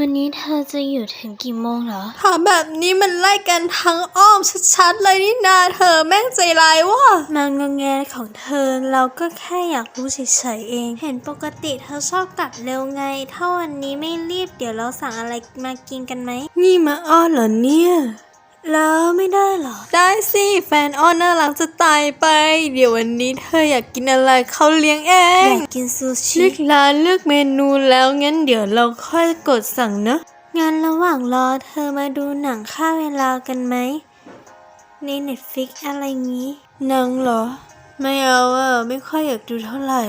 วันนี้เธอจะอยู่ถึงกี่โมงเหรอ ถามแบบนี้มันไล่กันทั้งอ้อมชัดๆเลยนี่นาเธอแม่งใจร้ายว่ะมางงแงของเธอเราก็แค่อยากรู้เฉยๆเอง เห็นปกติเธอชอบกลับเร็วไง ถ้าวันนี้ไม่รีบเดี๋ยวเราสั่งอะไรมากินกันไหม นี่มาอ้อนเหรอเนี่ย แล้วไม่ได้เหรอ ได้สิแฟนอ้อนน่ารักจะตายไป เดี๋ยววันนี้เธออยากกินอะไรเขาเลี้ยงเอองยากกินซูชิเลือกร้านเลือกเมนูแล้วงั้นเดี๋ยวเราค่อยกดสั่งนะงานระหว่างรอเธอมาดูหนังค่าเวลากันไหมในเน็ตฟิกอะไรงี้หนังเหรอ ไม่เอาอะไม่ค่อยอยากดูเท่าไหร่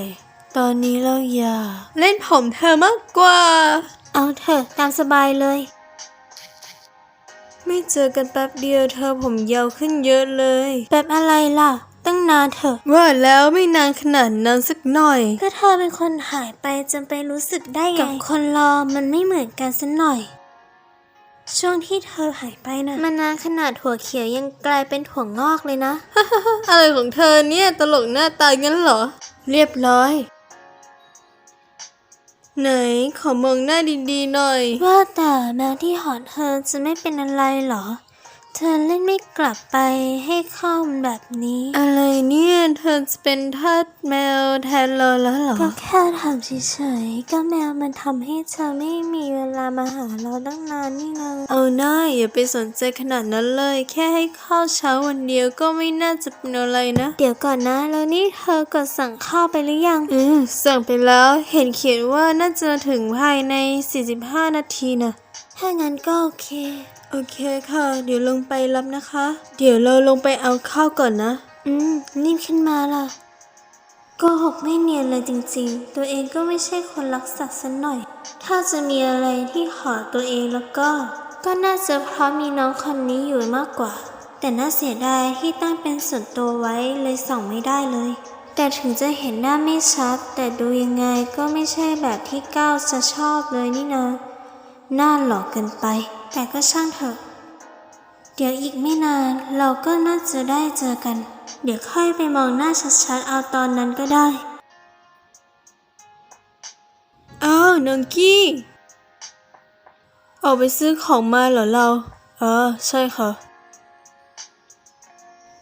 ตอนนี้เราอยากเล่นผมเธอมากกว่า เอาเถอะตามสบายเลย ไม่เจอกันแป๊บเดียวเธอผมยาวขึ้นเยอะเลยแบบอะไรล่ะ ตั้งนานเถอะว่าแล้วไม่นานขนาดนั้นสักหน่อย ก็เธอเป็นคนหายไปจนไปรู้สึกได้ไง กับคนรอมันไม่เหมือนกันสักหน่อย ช่วงที่เธอหายไปนะมันนานขนาดถั่วเขียวยังกลายเป็นถั่วงอกเลยนะ อะไรของเธอเนี่ยตลกหน้าตางั้นเหรอ เรียบร้อย ไหนขอมองหน้าดีๆหน่อย ว่าแต่แมวที่หอนเธอจะไม่เป็นอะไรเหรอ เธอเล่นไม่กลับไปให้เข้าแบบนี้ อะไรเนี่ย เธอจะเป็นทาสแมวแทนเราแล้วเหรอ ก็แค่ถามเฉยๆ ก็แมวมันทำให้เธอไม่มีเวลามาหาเราตั้งนานนี่นาเอาหน้าอย่าไปสนใจขนาดนั้นเลย แค่ให้ข้าวเช้าวันเดียวก็ไม่น่าจะเป็นอะไรนะ เดี๋ยวก่อนนะ แล้วนี่เธอกดสั่งข้าวไปหรือยัง อืมสั่งไปแล้วเห็นเขียนว่าน่าจะถึงภายใน 45 นาทีนะถ้างั้นก็โอเคโอเคค่ะ เดี๋ยวลงไปรับนะคะ เดี๋ยวเราลงไปเอาข้าวก่อนนะ อืมรีบขึ้นมาล่ะโก็หกไม่เนียนเลยจริงๆ ตัวเองก็ไม่ใช่คนรักสัตว์สันหน่อย ถ้าจะมีอะไรที่ขอตัวเองแล้วก็ ก็น่าจะเพราะมีน้องคนนี้อยู่มากกว่า แต่น่าเสียดายที่ตั้งเป็นส่วนตัวไว้เลยส่องไม่ได้เลย แต่ถึงจะเห็นหน้าไม่ชัด แต่ดูยังไงก็ไม่ใช่แบบที่ก้าวจะชอบเลยนี่นาหน้าหลอกเกินไป แต่ก็ช่างเถอะ เดี๋ยวอีกไม่นานเราก็น่าจะได้เจอกัน เดี๋ยวค่อยไปมองหน้าชัดๆเอาตอนนั้นก็ได้ อ้าวน้องกี้ ออกไปซื้อของมาเหรอเรา เออ ใช่ค่ะ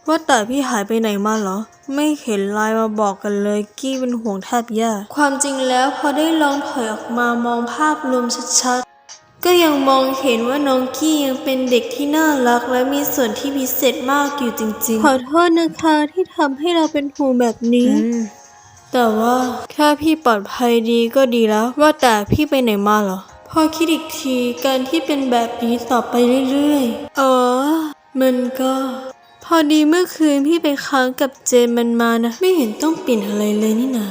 ว่าแต่พี่หายไปไหนมาเหรอ ไม่เห็นไลน์มาบอกกันเลยกี้เป็นห่วงแทบแย่ ความจริงแล้วพอได้ลองถอยออกมามองภาพรวมชัดๆ ก็ยังมองเห็นว่าน้องกี้ยังเป็นเด็กที่น่ารักและมีส่วนที่พิเศษมากอยู่จริงๆ ขอโทษนะคะที่ทำให้เราเป็นห่วงแบบนี้ แต่ว่าแค่พี่ปลอดภัยดีก็ดีแล้ว ว่าแต่พี่ไปไหนมาเหรอ พอคิดอีกทีการที่เป็นแบบนี้ต่อไปเรื่อยๆ อ๋อ มันก็ พอดีเมื่อคืนพี่ไปค้างกับเจมมันมานะ ไม่เห็นต้องเปลี่ยนอะไรเลยนี่นา